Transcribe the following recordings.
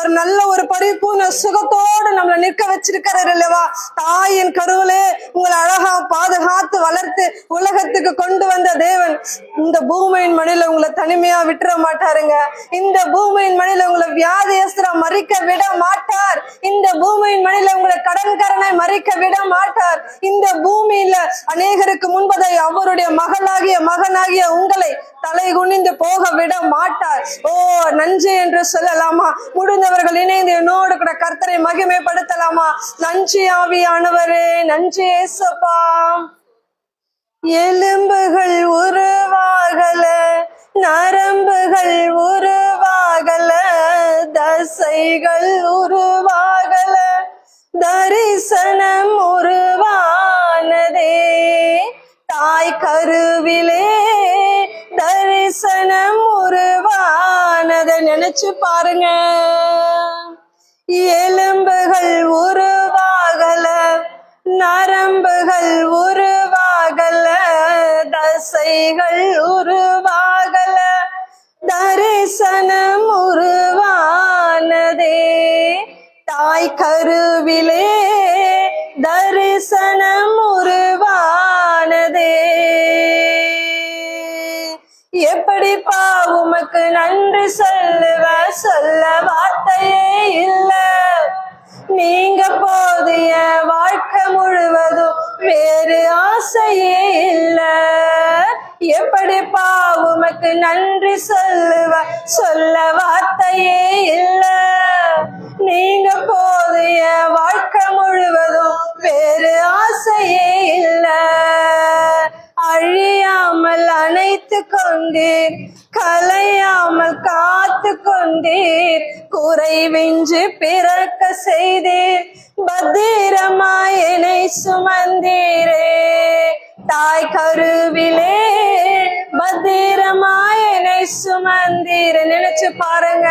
அவர் நல்ல ஒரு பரிபூர்ண சுகத்தோடு நம்மளை நிற்க வச்சிருக்கிறார் இல்லவா தாயின் கருவிலே உங்களை அழகா பாதுகாத்து வளர்த்து உலகத்துக்கு கொண்டு வந்த தேவன் இந்த பூமியின் மணியில உங்களை தனிமையா விட்டுற மாட்டாருங்க. இந்த பூமியின் மணியில உங்களை வியாதியஸ்திர மறிக்க விட மாட்டார். இந்த பூமியின் மணியில உங்களை கடன்கரனை மறிக்க விட மாட்டார். இந்த பூமியில அநேகருக்கு முன்பதை அவருடைய மகளாகிய மகனாகிய உங்களை தலை குனிந்து போக விட மாட்டார். ஓ நன்றி என்று சொல்லலாமா? முடிந்தவர்கள் இணைந்து என்னோடு கூட கர்த்தரை மகிமைப்படுத்தலாமா? நன்றி ஆவியானவரே நன்றி ஏசப்பா. எலும்புகள் நினைச்சு பாருங்க. எலும்புகள் உருவாகல நரம்புகள் உருவாகல தசைகள் உருவாகல தரிசனம் உருவானதே. தாய் கருவிலே தரிசனம் உமக்கு நன்றி சொல்லுவ சொல்ல வார்த்தையே இல்ல. நீங்க போதிய வாழ்க்கை முழுவதும் வேறு ஆசையே இல்ல. எப்படிப்பா உமக்கு நன்றி சொல்லுவ சொல்ல வார்த்தையே இல்ல. கொண்டீர். கலையாமல் காத்து கொண்டீர் குறைவின்றி பிறக்க செய்தீர். பத்திரமாய் என்னை சுமந்தீரே. தாய் கருவிலே பத்திரமாய் என்னை சுமந்தீர். நினைச்சு பாருங்க.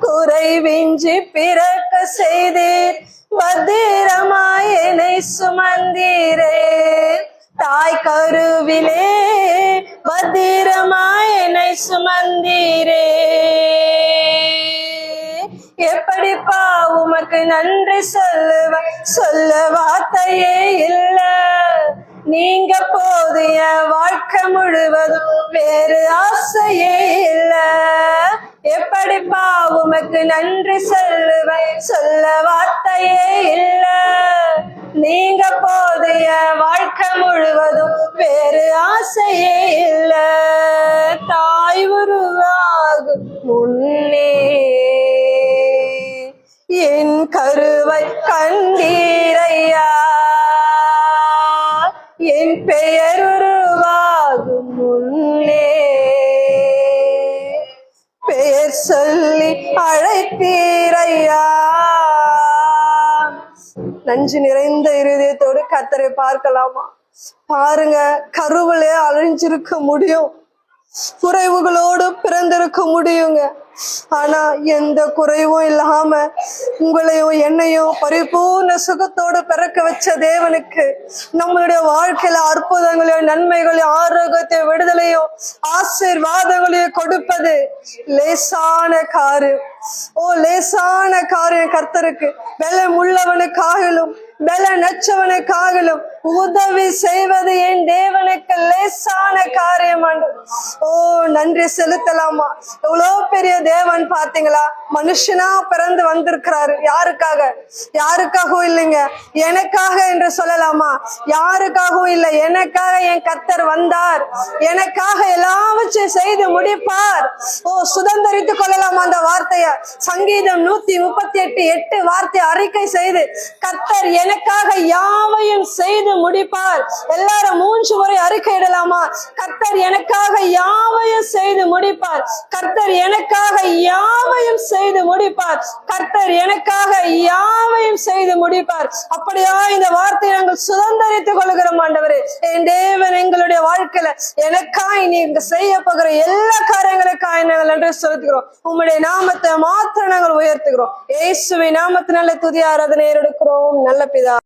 குறைவின்றி பிறக்க செய்தீர். பத்திரமாய் என்னை சுமந்தீரே. தாய் கருவிலே பத்திரமாய் என்னை சுமந்தீரே. எப்படிப்பா உமக்கு நன்றி சொல்லுவ சொல்ல வார்த்தையே இல்ல. நீங்க போதிய வாழ்க்கை முழுவதும் வேறு ஆசையே இல்லை. எப்படிப்பா உமக்கு நன்றி சொல்லுவேன்? சொல்ல வார்த்தையே இல்ல. நீங்க போதிய வாழ்க்கை முழுவதும் வேறு ஆசையே இல்ல. தாய் உருவாகும் முன்னே. என் கருவை கண்டீரையா. என் பெயர் அழைப்பீரையா? நஞ்சு நிறைந்த இருதயத்தோடு கத்தரை பார்க்கலாமா? பாருங்க கருவிலே அழிஞ்சிருக்க முடியும். குறைவுகளோடு பிறந்திருக்க முடியுங்க. ஆனா எந்த குறைவும் இல்லாம உங்களையும் என்னையும் பரிபூர்ண சுகத்தோடு பிறக்க வச்ச தேவனுக்கு நம்மளுடைய வாழ்க்கையில அற்புதங்களையும் நன்மைகளையும் ஆரோக்கியத்தையும் விடுதலையும் ஆசீர்வாதங்களையும் கொடுப்பது லேசான காரியம். ஓ லேசான காரியம் கர்த்தருக்கு. பலம் உள்ளவனுக்காகலும் பல நச்சவனுக்காகலும் உதவி செய்வது நன்றி செலுத்தலாமா? எவ்வளோ பெரிய தேவன் பாத்தீங்களா மனுஷனா பிறந்து வந்திருக்கிறாரு. யாருக்காக? யாருக்காகவும் இல்லைங்க. எனக்காக என்று சொல்லலாமா? யாருக்காகவும் இல்லை. எனக்காக என் கத்தர் வந்தார். எனக்காக எல்லாவற்றையும் செய்து முடிப்பார். ஓ சுதந்திரித்து கொள்ளலாமா அந்த வார்த்தைய? சங்கீதம் நூத்தி முப்பத்தி எட்டு எட்டு வார்த்தை அறிக்கை செய்து கத்தர் எனக்காக யாவையும் செய்து முடிப்பார். எல்லாரும் மூன்று முறை அறிக்கையிடலாமா கத்தர் எனக்காக யாவையும் செய்து முடிப்பார். கர்த்தர் எனக்காக யாவையும் செய்து முடிப்பார். கர்த்தர் எனக்காக யாவையும் செய்து முடிப்பார். அப்படியா இந்த வார்த்தையை நாங்கள் சுதந்திரித்துக் கொள்கிறோம் ஆண்டவரே. என் தேவன் எங்களுடைய வாழ்க்கையில எனக்காய் நீங்க செய்ய போகிற எல்லா காரியங்களுக்காய் நாங்கள் நன்றி செலுத்துகிறோம். உங்களுடைய நாமத்தை மாத்திரம் நாங்கள் உயர்த்துகிறோம். இயேசுவை நாமத்தினால துதி ஆராதனை எடுக்கிறோம் நல்ல பிதா